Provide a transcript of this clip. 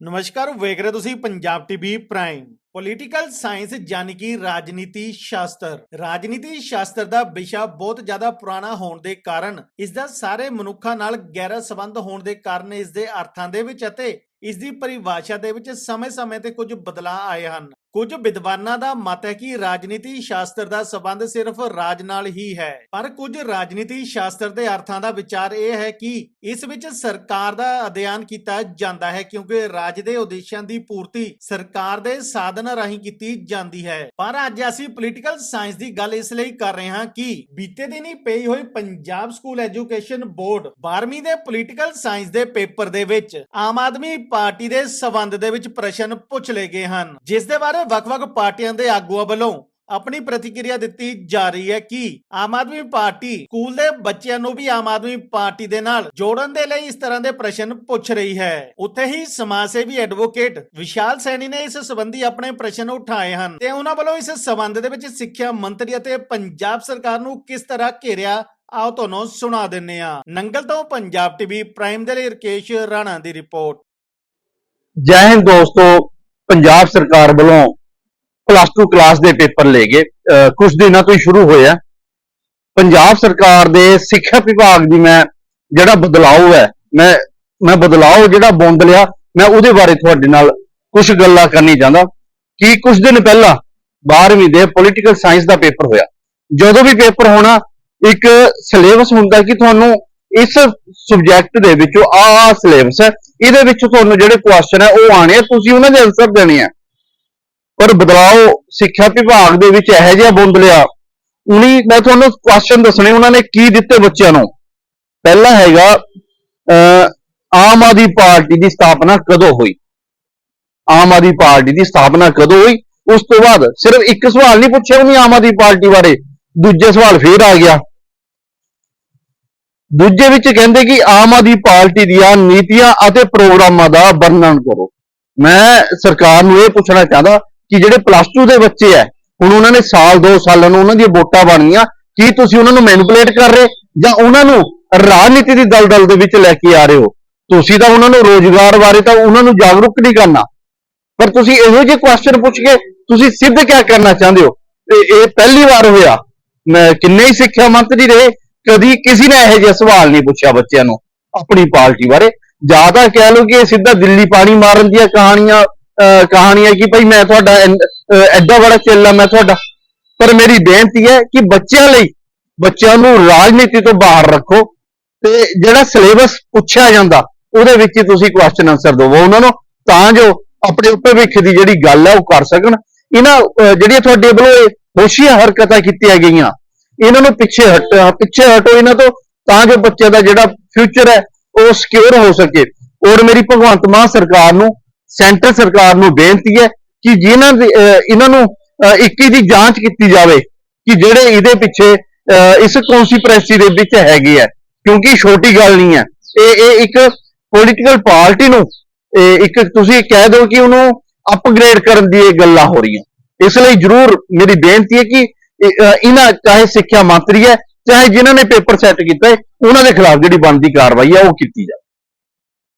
ਨਮਸਕਾਰ ਵੇਖ ਰਹੇ ਤੁਸੀਂ Punjab TV prime. Political science ਯਾਨੀ ਕਿ ਰਾਜਨੀਤੀ ਸ਼ਾਸਤਰ। ਰਾਜਨੀਤੀ ਸ਼ਾਸਤਰ ਦਾ ਵਿਸ਼ਾ ਬਹੁਤ ਜ਼ਿਆਦਾ ਪੁਰਾਣਾ ਹੋਣ ਦੇ ਕਾਰਨ, ਇਸ ਦਾ ਸਾਰੇ ਮਨੁੱਖਾਂ ਨਾਲ ਗਹਿਰਾ ਸੰਬੰਧ ਹੋਣ ਦੇ ਕਾਰਨ ਇਸ ਦੇ ਅਰਥਾਂ ਦੇ ਵਿੱਚ ਅਤੇ ਇਸ ਦੀ ਪਰਿਭਾਸ਼ਾ ਦੇ ਵਿੱਚ ਸਮੇਂ-ਸਮੇਂ ਤੇ ਕੁਝ ਬਦਲਾਅ ਆਏ ਹਨ। ਕੁਝ ਵਿਦਵਾਨਾਂ ਦਾ ਮਤ ਹੈ ਕਿ ਰਾਜਨੀਤੀ ਸ਼ਾਸਤਰ ਦਾ ਸੰਬੰਧ ਸਿਰਫ ਰਾਜ ਨਾਲ ਹੀ ਹੈ, ਪਰ ਕੁਝ ਰਾਜਨੀਤੀ ਸ਼ਾਸਤਰ ਦੇ ਅਰਥਾਂ ਦਾ ਵਿਚਾਰ ਇਹ ਹੈ ਕਿ ਇਸ ਵਿੱਚ ਸਰਕਾਰ ਦਾ ਅਧਿਐਨ ਕੀਤਾ ਜਾਂਦਾ ਹੈ ਕਿਉਂਕਿ ਰਾਜ ਦੇ ਉਦੇਸ਼ਾਂ ਦੀ ਪੂਰਤੀ ਸਰਕਾਰ ਦੇ ਸਾਧਨ ਰਾਹੀਂ ਕੀਤੀ ਜਾਂਦੀ ਹੈ। ਪਰ ਅੱਜ ਅਸੀਂ ਪੋਲੀਟੀਕਲ ਸਾਇੰਸ ਦੀ ਗੱਲ ਇਸ ਲਈ ਕਰ ਰਹੇ ਹਾਂ ਕਿ ਬੀਤੇ ਦਿਨੀ ਪਈ ਹੋਈ ਪੰਜਾਬ ਸਕੂਲ ਐਜੂਕੇਸ਼ਨ ਬੋਰਡ 12ਵੀਂ ਦੇ ਪੋਲੀਟੀਕਲ ਸਾਇੰਸ ਦੇ ਪੇਪਰ ਦੇ ਵਿੱਚ ਆਮ ਆਦਮੀ ਪਾਰਟੀ ਦੇ ਸਬੰਧ ਦੇ ਵਿੱਚ ਪ੍ਰਸ਼ਨ ਪੁੱਛ ਲਏ ਗਏ ਹਨ। ਜਿਸ ਦੇ ਬਾਰੇ ਵੱਖ-ਵੱਖ ਪਾਰਟੀਆਂ ਦੇ ਆਗੂਆਂ ਵੱਲੋਂ ਆਪਣੀ ਪ੍ਰਤੀਕਿਰਿਆ ਦਿੱਤੀ ਜਾ ਰਹੀ ਹੈ ਕਿ ਆਮ ਆਦਮੀ ਪਾਰਟੀ ਸਕੂਲ ਦੇ ਬੱਚਿਆਂ ਨੂੰ ਵੀ ਆਮ ਆਦਮੀ ਪਾਰਟੀ ਦੇ ਨਾਲ ਜੋੜਨ ਦੇ ਲਈ ਇਸ ਤਰ੍ਹਾਂ ਦੇ ਪ੍ਰਸ਼ਨ ਪੁੱਛ ਰਹੀ ਹੈ। ਉੱਥੇ ਹੀ ਸਮਾਜ ਸੇਵੀ ਐਡਵੋਕੇਟ ਵਿਸ਼ਾਲ ਸੈਣੀ ਨੇ ਇਸ ਸੰਬੰਧੀ ਆਪਣੇ ਪ੍ਰਸ਼ਨ ਉਠਾਏ ਹਨ ਤੇ ਉਹਨਾਂ ਵੱਲੋਂ ਇਸ ਸੰਬੰਧ ਦੇ ਵਿੱਚ ਸਿੱਖਿਆ ਮੰਤਰੀ ਅਤੇ ਪੰਜਾਬ ਸਰਕਾਰ ਨੂੰ ਕਿਸ ਤਰ੍ਹਾਂ ਘੇਰਿਆ, ਆਓ ਤੁਹਾਨੂੰ ਸੁਣਾ ਦਿੰਨੇ ਆ ਨੰਗਲ ਤੋਂ ਪੰਜਾਬ ਟੀਵੀ ਪ੍ਰਾਈਮ ਦੇ ਲਈ ਰਕੇਸ਼ ਰਾਣਾ ਦੀ ਰਿਪੋਰਟ। ਜੈ ਹਿੰਦ ਦੋਸਤੋ, ਪੰਜਾਬ ਸਰਕਾਰ ਵੱਲੋਂ ਪਲੱਸ 2 ਕਲਾਸ ਦੇ ਪੇਪਰ ਲੈ ਗਏ। ਕੁਝ ਦਿਨਾਂ ਤੋਂ ਹੀ ਸ਼ੁਰੂ ਹੋਇਆ। ਪੰਜਾਬ ਸਰਕਾਰ ਦੇ ਸਿੱਖਿਆ ਵਿਭਾਗ ਦੀ ਮੈਂ ਜਿਹੜਾ ਬਦਲਾਅ ਹੈ, ਮੈਂ ਮੈਂ ਬਦਲਾਅ ਜਿਹੜਾ ਬੁੰਦ ਲਿਆ, ਮੈਂ ਉਹਦੇ ਬਾਰੇ ਤੁਹਾਡੇ ਨਾਲ ਕੁਝ ਗੱਲਾਂ ਕਰਨੀ ਚਾਹੁੰਦਾ। ਕਿ ਕੁਝ ਦਿਨ ਪਹਿਲਾਂ 12ਵੀਂ ਦੇ ਪੋਲੀਟੀਕਲ ਸਾਇੰਸ ਦਾ ਪੇਪਰ ਹੋਇਆ। ਜਦੋਂ ਵੀ ਪੇਪਰ ਹੋਣਾ, ਇੱਕ ਸਿਲੇਬਸ ਹੁੰਦਾ ਕਿ ਤੁਹਾਨੂੰ ਇਸ ਸਬਜੈਕਟ ਦੇ ਵਿੱਚੋਂ ਆ ਆ ਸਿਲੇਬਸ ਹੈ, ਇਹਦੇ ਵਿੱਚ ਤੁਹਾਨੂੰ ਜਿਹੜੇ ਕੁਐਸਚਨ ਹੈ ਉਹ ਆਣੇ ਆ, ਤੁਸੀਂ ਉਹਨਾਂ ਦੇ ਆਨਸਰ ਦੇਣੇ ਆ। ਪਰ ਬਦਲਾਓ ਸਿੱਖਿਆ ਵਿਭਾਗ ਦੇ ਵਿੱਚ ਇਹੋ ਜਿਹਾ ਬੁੰਦ ਲਿਆ। ਉਨੀ ਮੈਂ ਤੁਹਾਨੂੰ ਕੁਐਸਚਨ ਦੱਸਣੇ ਉਹਨਾਂ ਨੇ ਕੀ ਦਿੱਤੇ ਬੱਚਿਆਂ ਨੂੰ? ਪਹਿਲਾ ਹੈਗਾ ਅਹ, ਆਮ ਆਦਮੀ ਪਾਰਟੀ ਦੀ ਸਥਾਪਨਾ ਕਦੋਂ ਹੋਈ? ਆਮ ਆਦਮੀ ਪਾਰਟੀ ਦੀ ਸਥਾਪਨਾ ਕਦੋਂ ਹੋਈ? ਉਸ ਤੋਂ ਬਾਅਦ ਸਿਰਫ ਇੱਕ ਸਵਾਲ ਨਹੀਂ ਪੁੱਛਿਆ ਉਹਨੇ ਆਮ ਆਦਮੀ ਪਾਰਟੀ ਬਾਰੇ। ਦੂਜੇ ਸਵਾਲ ਫੇਰ ਆ ਗਿਆ। ਦੂਜੇ ਵਿੱਚ ਕਹਿੰਦੇ ਕਿ ਆਮ ਆਦਮੀ ਪਾਰਟੀ ਦੀਆਂ ਨੀਤੀਆਂ ਅਤੇ ਪ੍ਰੋਗਰਾਮਾਂ ਦਾ ਵਰਣਨ ਕਰੋ। ਮੈਂ ਸਰਕਾਰ ਨੂੰ ਇਹ ਪੁੱਛਣਾ ਚਾਹੁੰਦਾ ਕਿ ਜਿਹੜੇ ਪਲੱਸ 2 ਦੇ ਬੱਚੇ ਐ, ਹੁਣ ਉਹਨਾਂ ਨੇ ਸਾਲ 2 ਸਾਲਾਂ ਨੂੰ ਉਹਨਾਂ ਦੀਆਂ ਵੋਟਾਂ ਬਣੀਆਂ, ਕੀ ਤੁਸੀਂ ਉਹਨਾਂ ਨੂੰ ਮੈਨੀਪੂਲੇਟ ਕਰ ਰਹੇ? ਜਾਂ ਉਹਨਾਂ ਨੂੰ ਰਾਜਨੀਤੀ ਦੀ ਦਲਦਲ ਦੇ ਵਿੱਚ ਲੈ ਕੇ ਆ ਰਹੇ ਹੋ? ਤੁਸੀਂ ਤਾਂ ਉਹਨਾਂ ਨੂੰ ਰੋਜ਼ਗਾਰ ਬਾਰੇ ਤਾਂ ਉਹਨਾਂ ਨੂੰ ਜਾਗਰੂਕ ਨਹੀਂ ਕਰਨਾ। ਪਰ ਤੁਸੀਂ ਇਹੋ ਜਿਹੇ ਕੁਐਸਚਨ ਪੁੱਛ ਕੇ ਤੁਸੀਂ ਸਿੱਧ ਕਿਆ ਕਰਨਾ ਚਾਹੁੰਦੇ ਹੋ? ਤੇ ਇਹ ਪਹਿਲੀ ਵਾਰ ਹੋਇਆ। ਮੈਂ ਕਿੰਨੇ ਹੀ ਸਿੱਖਿਆ ਮੰਤਰੀ ਰਹੇ, ਕਦੀ ਕਿਸੇ ਨੇ ਇਹੋ ਜਿਹਾ ਸਵਾਲ ਨਹੀਂ ਪੁੱਛਿਆ ਬੱਚਿਆਂ ਨੂੰ, ਆਪਣੀ ਪਾਰਟੀ ਬਾਰੇ। ਜ਼ਿਆਦਾ ਕਹਿ ਲਓ ਕਿ ਇਹ ਸਿੱਧਾ ਦਿੱਲੀ ਪਾਣੀ ਮਾਰਨ ਦੀਆਂ ਕਹਾਣੀਆਂ ਅਹ ਹੈ ਕਿ ਭਾਈ ਮੈਂ ਤੁਹਾਡਾ ਐਡਾ ਬੜਾ ਚੇਲਾ ਮੈਂ ਤੁਹਾਡਾ, ਪਰ ਮੇਰੀ ਬੇਨਤੀ ਹੈ ਕਿ ਬੱਚਿਆਂ ਲਈ, ਬੱਚਿਆਂ ਨੂੰ ਰਾਜਨੀਤੀ ਤੋਂ ਬਾਹਰ ਰੱਖੋ ਤੇ ਜਿਹੜਾ ਸਿਲੇਬਸ ਪੁੱਛਿਆ ਜਾਂਦਾ, ਉਹਦੇ ਵਿੱਚ ਹੀ ਤੁਸੀਂ ਕੁਐਸਚਨ ਆਨਸਰ ਦਿਵੋ ਉਹਨਾਂ ਨੂੰ, ਤਾਂ ਜੋ ਆਪਣੇ ਭਵਿੱਖ ਦੀ ਜਿਹੜੀ ਗੱਲ ਹੈ ਉਹ ਕਰ ਸਕਣ। ਇਹਨਾਂ ਜਿਹੜੀਆਂ ਤੁਹਾਡੇ ਵੱਲੋਂ ਇਹ ਹੋਸ਼ੀਆਂ ਹਰਕਤਾਂ ਕੀਤੀਆਂ ਗਈਆਂ, ਇਹਨਾਂ ਨੂੰ ਪਿੱਛੇ ਹਟ ਪਿੱਛੇ ਹਟੋ ਇਹਨਾਂ ਤੋਂ, ਤਾਂ ਜੋ ਬੱਚੇ ਦਾ ਜਿਹੜਾ ਫਿਊਚਰ ਹੈ ਉਹ ਸਿਕਿਉਰ ਹੋ ਸਕੇ। ਔਰ ਮੇਰੀ ਭਗਵੰਤ ਮਾਨ ਸਰਕਾਰ ਨੂੰ ਸੈਂਟਰ ਸਰਕਾਰ ਨੂੰ ਬੇਨਤੀ ਹੈ ਕਿ ਜਿਨ੍ਹਾਂ ਦੇ ਇਹਨਾਂ ਨੂੰ, ਅਹ 21 ਦੀ ਜਾਂਚ ਕੀਤੀ ਜਾਵੇ ਕਿ ਜਿਹੜੇ ਇਹਦੇ ਪਿੱਛੇ, ਅਹ, ਇਸ ਕੌਂਸਪੀਰੇਸੀ ਦੇ ਵਿੱਚ ਹੈਗੇ ਆ। ਕਿਉਂਕਿ ਛੋਟੀ ਗੱਲ ਨਹੀਂ ਹੈ। ਇਹ ਇਹ ਇੱਕ ਪੋਲੀਟੀਕਲ ਪਾਰਟੀ ਨੂੰ ਇੱਕ ਤੁਸੀਂ ਕਹਿ ਦਿਓ ਕਿ ਉਹਨੂੰ ਅਪਗ੍ਰੇਡ ਕਰਨ ਦੀ ਇਹ ਗੱਲਾਂ ਹੋ ਰਹੀਆਂ। ਇਸ ਲਈ ਜਰੂਰ ਮੇਰੀ ਬੇਨਤੀ ਹੈ ਕਿ ਇਹਨਾਂ ਚਾਹੇ ਸਿੱਖਿਆ ਮੰਤਰੀ ਹੈ, ਚਾਹੇ ਜਿਨ੍ਹਾਂ ਨੇ ਪੇਪਰ ਸੈੱਟ ਕੀਤਾ ਹੈ ਉਹਨਾਂ ਦੇ ਖਿਲਾਫ ਜਿਹੜੀ ਬਣਦੀ ਕਾਰਵਾਈ ਹੈ, ਉਹ ਕੀਤੀ ਜਾਵੇ।